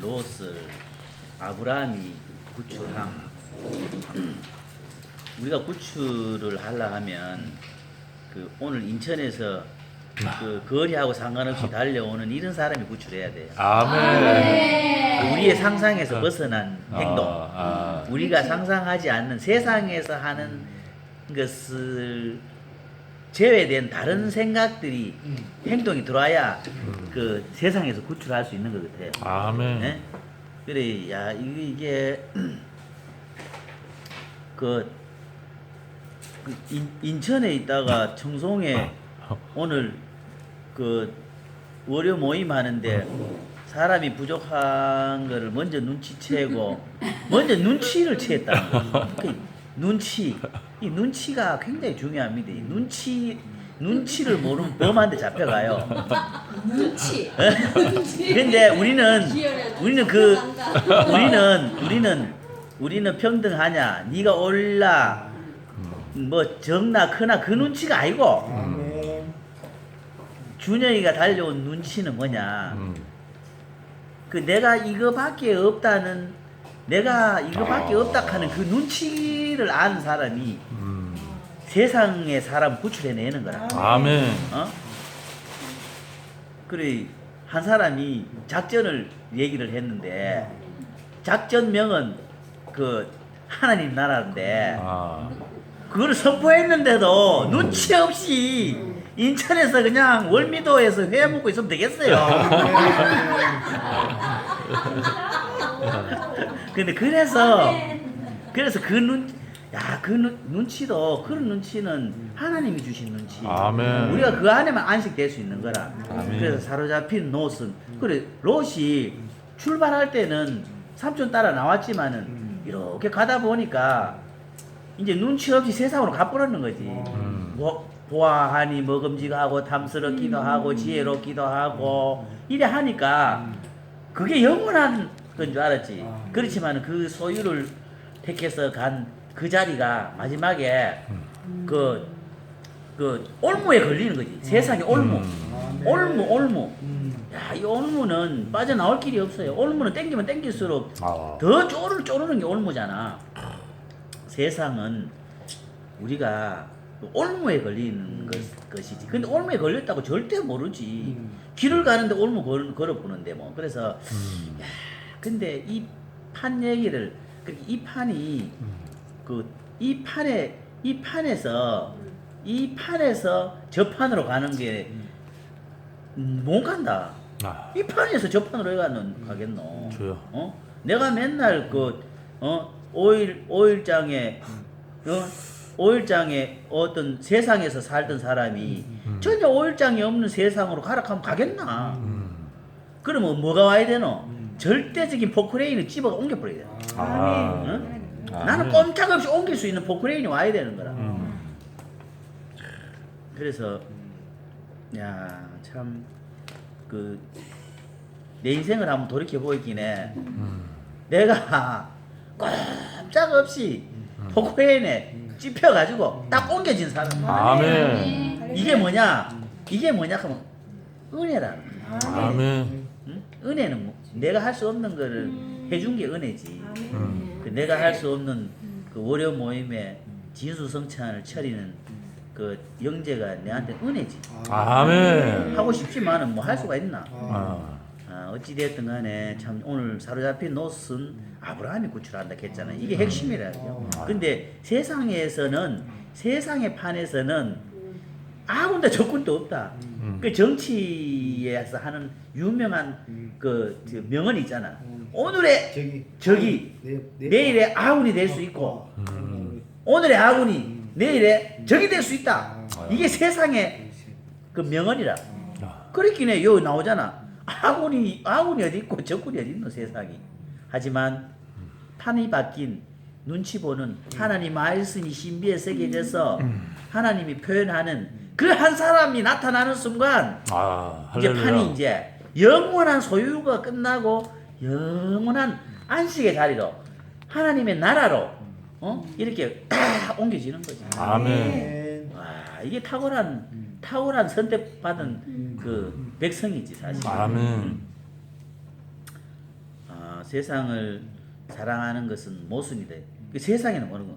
롯을 아브라함이 구출함. 우리가 구출을 하려 하면 그 오늘 인천에서 그 거리하고 상관없이 달려오는 이런 사람이 구출해야 돼요. 아멘. 우리의 상상에서 벗어난 행동. 아, 아. 우리가 상상하지 않는 세상에서 하는 것을 제외된 다른 생각들이 행동이 들어와야 그 세상에서 구출할 수 있는 것 같아요. 아멘. 네? 그래, 야, 이게, 이게 그, 그 인, 인천에 있다가 청송에 오늘 그 월요 모임 하는데 사람이 부족한 거를 먼저 눈치채고 먼저 눈치를 채했다는 거예요. 그 눈치 이 눈치가 굉장히 중요합니다. 이 눈치 눈치를 모르면 범한테 잡혀가요. 눈치. 근데 우리는 우리는 그. 우리는 우리는 우리는 평등하냐? 네가 올라 뭐 적나 크나 그 눈치가 아니고. 준영이가 달려온 눈치는 뭐냐? 음. 그 내가 이거밖에 없다는 내가 이거밖에 아. 없다 하는 그 눈치를 아는 사람이 음. 세상의 사람 구출해내는 거라. 아멘. 어? 그래 한 사람이 작전을 얘기를 했는데 작전명은 그 하나님 나라인데 아. 그걸 선포했는데도 눈치 없이 인천에서 그냥 월미도에서 회 먹고 있으면 되겠어요. 근데 그래서 그래서 그 눈, 야, 그 눈, 눈치도 그런 눈치는 하나님이 주신 눈치. 아멘. 우리가 그 안에만 안식될 수 있는 거라. 아멘. 그래서 사로잡힌 롯은 그래 롯이 출발할 때는 삼촌 따라 나왔지만은 이렇게 가다 보니까 이제 눈치 없이 세상으로 가버렸는 거지. 음. 뭐 보아하니 먹음직하고 탐스럽기도 하고 지혜롭기도 하고 이래 하니까 그게 영원한 건 줄 알았지. 그렇지만 그 소유를 택해서 간 그 자리가 마지막에 그, 그 올무에 걸리는 거지. 세상에 올무. 음. 올무, 올무. 음. 야, 이 올무는 빠져나올 길이 없어요. 올무는 땡기면 땡길수록 아. 더 쪼르 쪼르는 게 올무잖아. 세상은 우리가 그 올무에 걸리는 것, 것이지. 근데 올무에 걸렸다고 절대 모르지. 음. 길을 가는데 올무 걸, 걸어보는데 뭐. 그래서 음. 근데 이 판 얘기를 그이 판이 그 이 판에 이 판에서 이 판에서 저 판으로 가는 게 못 간다. 아. 이 판에서 저 판으로 가는 가겠노. 주여. 어? 내가 맨날 그 어? 오일 오일장에 어? 오일장에 어떤 세상에서 살던 사람이 전혀 오일장이 없는 세상으로 가라 하면 가겠나? 음. 그러면 뭐가 와야 되노? 절대적인 포크레인을 집어 옮겨버려야 돼. 아. 응? 아. 나는 꼼짝없이 옮길 수 있는 포크레인이 와야 되는 거라. 음. 그래서 야 참 그 내 인생을 한번 돌이켜 보이긴 해. 음. 내가 꼼짝없이 포크레인에 찝혀가지고 딱 옮겨진 사람. 아멘. 이게 뭐냐? 이게 뭐냐 하면 은혜라는 거야. 아멘. 응? 은혜는 뭐, 내가 할 수 없는 거를 해준 게 은혜지. 음. 그 내가 할 수 없는 그 월요 모임에 진수성찬을 차리는 그 영재가 내한테 은혜지. 아멘. 하고 싶지만은 뭐 할 수가 있나? 아. 아, 어찌됐든 간에 참 오늘 사로잡힌 롯은 아브라함이 구출한다 했잖아. 이게 핵심이라요. 근데 세상에서는 세상의 판에서는 아무데 적군도 없다. 음. 그 정치 에서 하는 유명한 그저 명언이 있잖아. 오늘의 저기 저기 내, 내 내일의 아군이 될 수 있고 오늘의 아군이 내일의 적이 될 수 있다. 이게 세상의 그 명언이라. 아. 그렇긴 해. 여기 나오잖아. 아군이 아군이 어디 있고 적군이 어디 있노 세상이. 하지만 판이 바뀐 눈치 보는 하나님 말씀이 신비에 새겨져서 하나님이 표현하는 그 한 사람이 나타나는 순간 아. 이제 할렐루야. 판이 이제 영원한 소유가 끝나고 영원한 안식의 자리로 하나님의 나라로 어? 이렇게 딱 옮겨지는 거지. 아멘. 와 이게 탁월한 탁월한 선택받은 그 백성이지 사실. 아멘. 아, 아, 세상을 사랑하는 것은 모순이다. 그 세상에는 뭐는 거?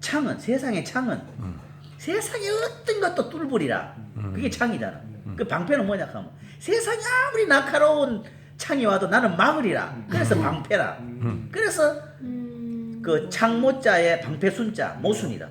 창은 세상의 창은 세상의 어떤 것도 뚫으리라. 그게 창이잖아. 그 방패는 뭐냐 하면 세상이 아무리 날카로운 창이 와도 나는 막으리라. 그래서 방패라. 그래서 음. 그 창모자에 방패 순자 모순이다.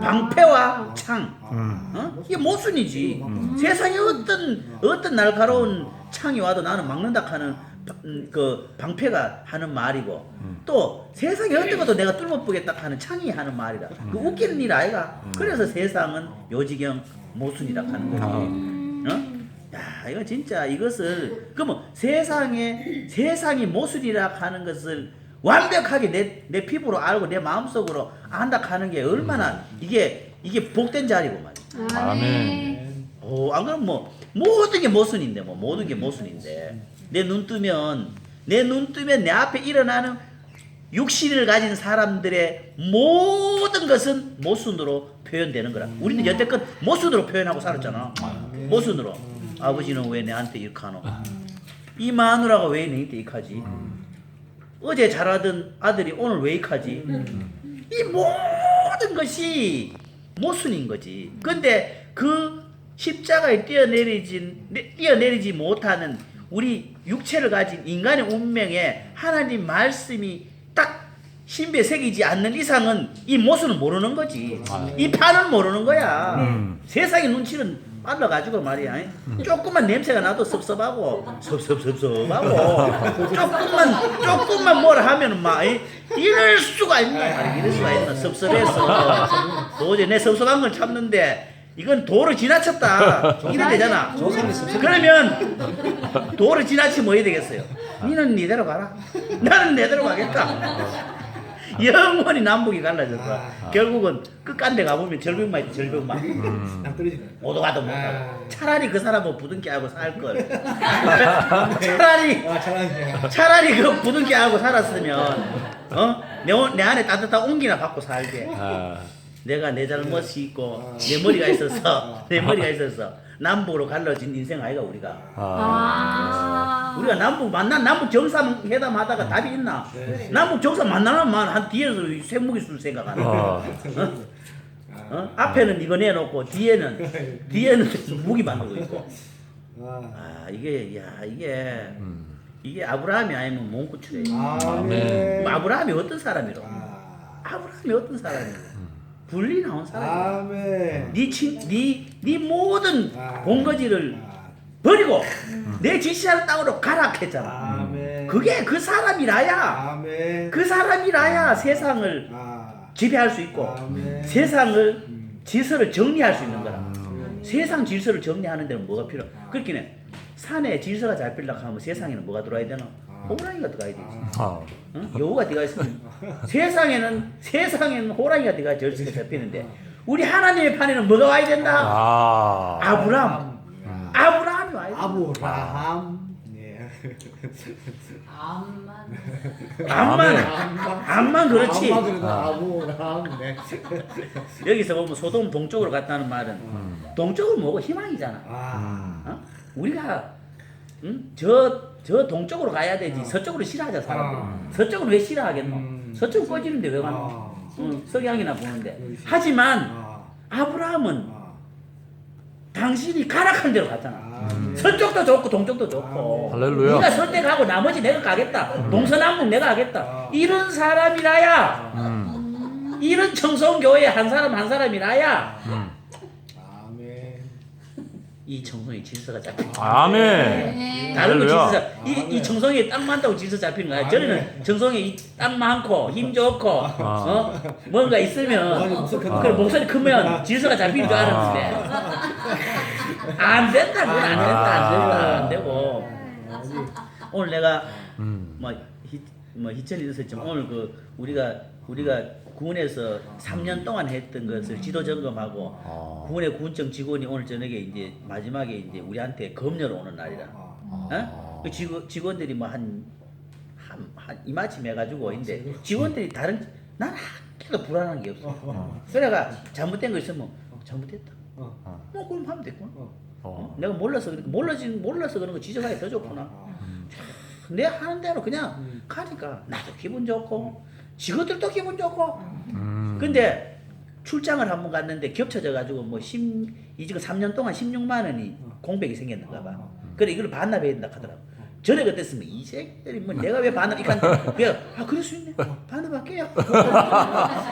방패와 창. 음. 어? 이게 모순이지. 세상에 어떤 어떤 날카로운 창이 와도 나는 막는다 하는 바- 음, 그 방패가 하는 말이고 또 세상에 어떤 것도 내가 뚫어 보겠다 하는 창이 하는 말이다. 그 웃기는 일 아이가. 그래서 세상은 요지경 모순이라 하는 거지. 어? 야, 이거 진짜 이것을 그러면 세상에 세상이 모순이라 하는 것을 완벽하게 내, 내 피부로 알고 내 마음속으로 안다 하는 게 얼마나 이게 이게 복된 자리고 말이야. 아멘. 오, 안 그럼 뭐 모든 게 모순인데 뭐 모든 게 모순인데 내 눈 뜨면 내 눈 뜨면 내 앞에 일어나는 육신을 가진 사람들의 모든 것은 모순으로 표현되는 거라. 우리는 여태껏 모순으로 표현하고 살았잖아. 모순으로. 아버지는 왜 내한테 이렇게 하노? 이 마누라가 왜 내한테 이렇게 하지? 어제 잘하던 아들이 오늘 왜 이렇게 하지? 이 모든 것이 모순인 거지. 근데 그 십자가에 뛰어내리진 내- 뛰어내리지 못하는 우리 육체를 가진 인간의 운명에 하나님 말씀이 딱 신비에 새기지 않는 이상은 이 모순은 모르는 거지. 이 판은 모르는 거야. 음. 세상의 눈치는 빨라가지고 말이야. 조금만 냄새가 나도 섭섭하고 섭섭섭섭하고 조금만 조금만 뭐라 하면은 막 이- 이럴 수가 있나 말이야. 이럴 수가 있나 섭섭해서 도저히 내 섭섭한 걸 참는데 이건 도를 지나쳤다 이래 되잖아. 그러면 도를 지나치면 뭐 해야 되겠어요? 니는 니대로 가라. 나는 내대로 가겠다. 영원히 남북이 갈라졌어. 결국은 끝간데 가보면 절벽만 있지 절벽만. 딱 떨어지네. 오도 가도 못 아. 가고. 차라리 그 사람은 부둥켜 하고 살 걸. 차라리 아. 차라리 그 부둥켜 하고 살았으면 어? 내, 오- 내 안에 따뜻한 온기나 받고 살게. 아. 내가 내 잘못이 있고 내 머리가 있어서 내 머리가 있어서 남북으로 갈라진 인생 아이가 우리가. 아. 아. 우리가 남북 만나 남북 정상 회담 하다가 답이 있나? 남북 정상 만나면 한 뒤에서 쇠무기 술 생각하는 거야. 어. 어? 앞에는 이거 내놓고 뒤에는 뒤에는 무기 만들고 있고. 아, 아 이게 야 이게 이게 아브라함이 아니면 몽구출이에요. 아멘. 뭐 아브라함이 어떤 사람이로? 아, 아브라함이 어떤 사람이로? 분리 나온 사람이야. 아멘. 네 친 네 네 모든 아. 본거지를 아, 버리고 내 지시하는 땅으로 가라 했잖아. 아멘. 그게 그 사람이라야. 아멘. 그 사람이라야 세상을 아, 지배할 수 있고 아멘. 세상을 질서를 정리할 수 있는 거라. 세상 질서를 정리하는 데는 뭐가 필요? 그렇긴 해. 산에 질서가 잡히려고 하면 세상에는 뭐가 들어와야 되나? 호랑이가 들어가야 되지. 아. 어? 여우가 들어가 있으면 세상에는 세상에는 호랑이가 들어가 질서가 잡히는데 우리 하나님의 판에는 뭐가 와야 된다? 아. 아브람. 아브라함이 와야 된다. 아브라함. 예. 암만. 암만 암만 그렇지. 암만 그래도 아브라함. 네. 여기서 보면 소돔 동쪽으로 갔다는 말은 동쪽은 뭐고 희망이잖아. 아, 어? 우리가 응? 저, 저 동쪽으로 가야 되지 서쪽으로 싫어하자 사람들 아. 서쪽은 왜 싫어하겠노 음. 서쪽은 꺼지는데 왜 가노 아. 응, 석양이나 보는데 그렇지. 하지만 아, 아브라함은 아, 당신이 가락한 대로 갔잖아 아멘. 서쪽도 좋고 동쪽도 좋고 할렐루야. 네가 선택하고 나머지 내가 가겠다 동서남북 내가 하겠다 아. 이런 사람이라야 음. 이런 청송교회 한 사람 한 사람이라야 음. 아멘. 이 청송의 질서가 잡혀 아멘. 네. 다른 거 할렐루야. 질서 이, 이 청송에 땅 많다고 질서 잡히는 거야. 저는 청송에 이땅 많고 힘 좋고 어 뭔가 있으면. 그 목소리 크면 질서가 잡히는 줄 알았는데 안 된다 그건 안 된다 안 된다 안 되고 오늘 내가 음. 뭐, 희, 뭐 희천이 있었지만 오늘 그 우리가 우리가 군에서 3년 동안 했던 것을 지도 점검하고 아. 군의 군청 직원이 오늘 저녁에 이제 마지막에 이제 우리한테 검열을 오는 날이라. 어? 그 직원, 직원들이 뭐 한, 한, 한 이마침 해가지고 있는데 직원들이 다른, 난 한 개도 불안한 게 없어. 그래가 잘못된 거 있으면 잘못됐다. 어. 뭐 그럼 하면 됐구나. 어. 어? 내가 몰라서 그러니까 몰라진 몰라서 그런 거 지적하기 더 좋구나. 내 하는 대로 그냥 음. 가니까 나도 기분 좋고 직원들도 기분 좋고 음. 근데 출장을 한 번 갔는데 겹쳐져 가지고 뭐 10, 이 지금 3년 동안 16만 원이 공백이 생겼는가 봐. 그래 이걸 반납해야 된다 하더라고. 전에 그랬으면 이 새끼들이 뭐 내가 왜 반납 이칸 그냥 아 그럴 수 있네 반납할게요.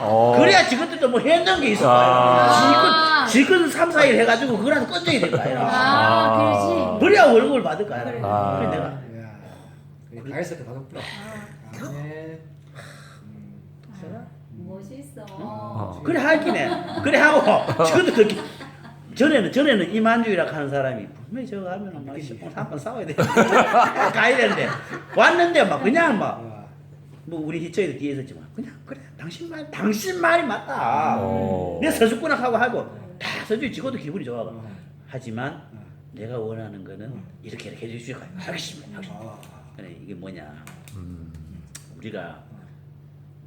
어. 그래야 직원들도 뭐 했는 게 있을 아. 거야. 직원 직원 3, 4일 해가지고 그거라도 꺼져야 될 거야. 아, 아. 그러지. 그래야 월급을 받을 거야. 아. 그래 내가 야, 다 했어, 다 줬다. 아멘. 음. 멋있어. 어. 그래 하긴 해. 그래 하고 지금도 그렇게 전에는 전에는 이만주이라 하는 사람이 분명히 저거 하면은 막 한번 싸워야 돼. 가야 되는데 왔는데 막 그냥 막뭐 아, 우리 희철이도 뒤에 있었지만 그냥 그래 당신 말 당신 말이 맞다. 어. 내 서주꾸나 하고 하고 다 서주 직원도 기분이 좋아가. 어. 하지만 어. 내가 원하는 거는 이렇게 이렇게 해주실 거야. 하겠습니다. 하겠습니다. 아. 그래 이게 뭐냐 음. 우리가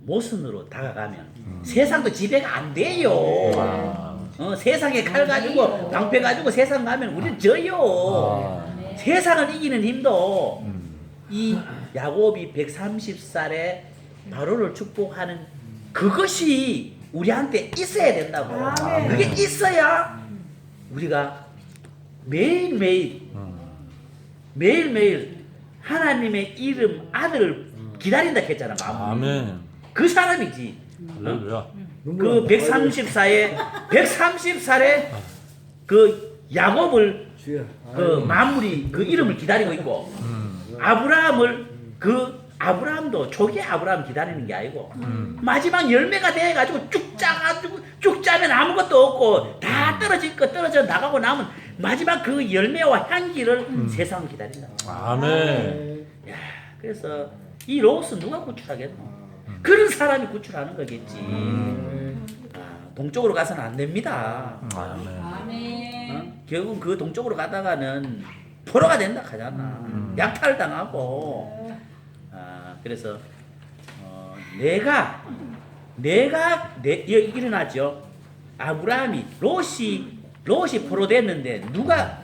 모순으로 다가가면 세상도 지배가 안 돼요. 아. 어, 세상에 칼 가지고 방패 가지고 세상 가면 우리는 져요. 아. 세상을 이기는 힘도 음. 이 야곱이 130살에 바로를 축복하는 그것이 우리한테 있어야 된다고. 아멘. 그게 있어야 우리가 매일매일 음. 매일매일 하나님의 이름 아들을 기다린다 했잖아. 아멘. 그 사람이지. 할렐루야. 그 130살에 130살에 그 야곱을. 그 마무리 그 이름을 기다리고 있고 음. 아브라함을 그 아브라함도 초기에 아브라함 기다리는 게 아니고 음. 마지막 열매가 돼 가지고 쭉 짜가지고 쭉 짜면 아무것도 없고 다 떨어질 거 떨어져 나가고 남은 마지막 그 열매와 향기를 세상 기다린다. 아멘. 야, 그래서 이 로스 누가 구출하겠노? 그런 사람이 구출하는 거겠지. 음. 아, 동쪽으로 가서는 안 됩니다. 아멘. 아멘. 어? 결국 그 동쪽으로 가다가는 포로가 된다 하잖아. 음. 약탈 당하고. 아, 그래서 어, 내가 내가 내 여- 일어나죠. 아브라함이 롯이 롯이 포로 됐는데 누가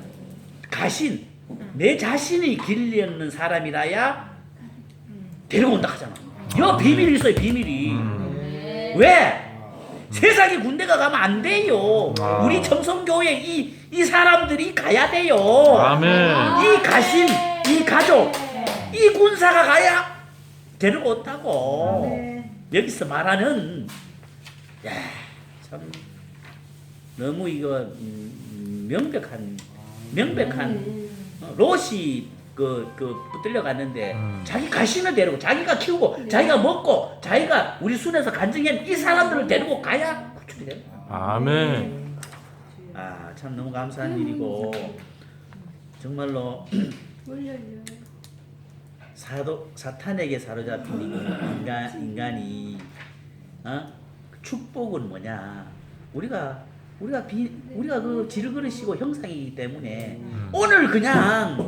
가신 내 자신이 길리는 사람이라야 데려온다 하잖아. 여 비밀이 있어요 비밀이. 음. 왜? 세상에 군대가 가면 안 돼요. 아. 우리 청성교회 이, 이 사람들이 가야 돼요. 아멘. 이 가신, 이 가족, 이 군사가 가야 데리고 온다고. 여기서 말하는, 야, 참, 너무 이거, 음, 명백한, 명백한, 어, 롯이 그, 그, 붙들려 갔는데, 음. 자기 가신을 데리고, 자기가 키우고, 자기가 먹고, 자기가 우리 순에서 간증한 이 사람들을 데리고 가야 구출이 돼. 아멘. 아, 참 너무 감사한 일이고, 정말로, 사도, 사탄에게 사로잡힌 인간, 인간이, 어? 축복은 뭐냐? 우리가, 우리가 비, 우리가 그 질그릇이고 형상이기 때문에, 오늘 그냥,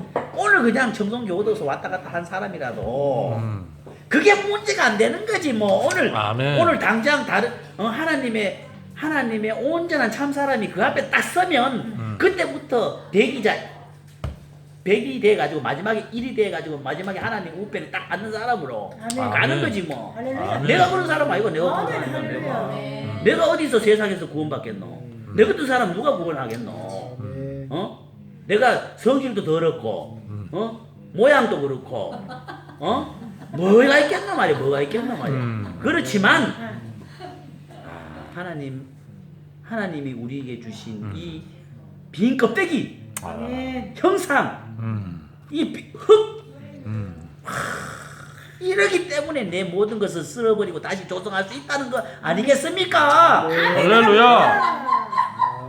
오늘 그냥 청송교도소 왔다 갔다 한 사람이라도, 음. 그게 문제가 안 되는 거지 뭐 오늘 아멘. 오늘 당장 다른 어, 하나님의 하나님의 온전한 참 사람이 그 앞에 딱 서면 음. 그때부터 대기자 백이 돼 가지고 마지막에 일이 돼 가지고 마지막에 하나님 우편에 딱 앉는 사람으로 아멘. 가는 거지 뭐 아멘. 내가 그런 사람 아니고 내가 그런 사람 아니고 내가 아멘. 내가 어디서 세상에서 구원받겠노 내 같은 사람 누가 구원하겠노 아멘. 어 내가 성질도 더럽고 음. 어 모양도 그렇고 어 뭐가 있겠노 말이야 뭐가 있겠노 말이야 음. 그렇지만 아, 하나님 하나님이 우리에게 주신 음. 이빈 껍데기 아. 형상 음. 이흙 음. 이러기 때문에 내 모든 것을 쓸어버리고 다시 조성할 수 있다는 거 아니겠습니까? 할렐루야.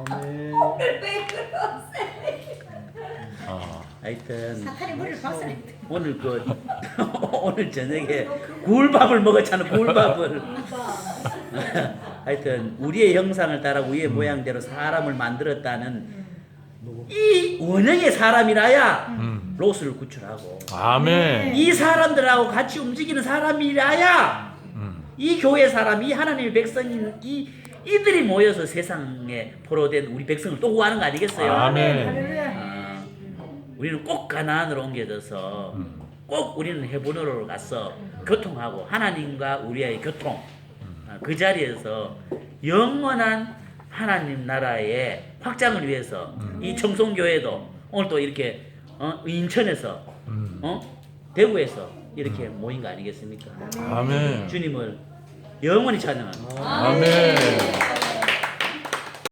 아멘. 아. 하여튼 사탄이 물을 봤을 오늘 그 오늘 저녁에 굴밥을 먹었잖아 굴밥을 하여튼 우리의 형상을 따라 우리의 모양대로 사람을 만들었다는 이 원형의 사람이라야 음. 롯을 구출하고 아멘. 이 사람들하고 같이 움직이는 사람이라야 음. 이 교회 사람, 이 하나님의 백성인 이 이들이 모여서 세상에 포로된 우리 백성을 또 구하는 거 아니겠어요? 아멘. 아, 우리는 꼭 가나안으로 옮겨져서 음. 꼭 우리는 헤브론으로 가서 교통하고 하나님과 우리의 교통 아, 그 자리에서 영원한 하나님 나라의 확장을 위해서 이 청송교회도 오늘 또 이렇게 어, 인천에서 음. 어? 대구에서 이렇게 모인 거 아니겠습니까? 아멘. 주님을 영원히 찬양합니다. 아멘.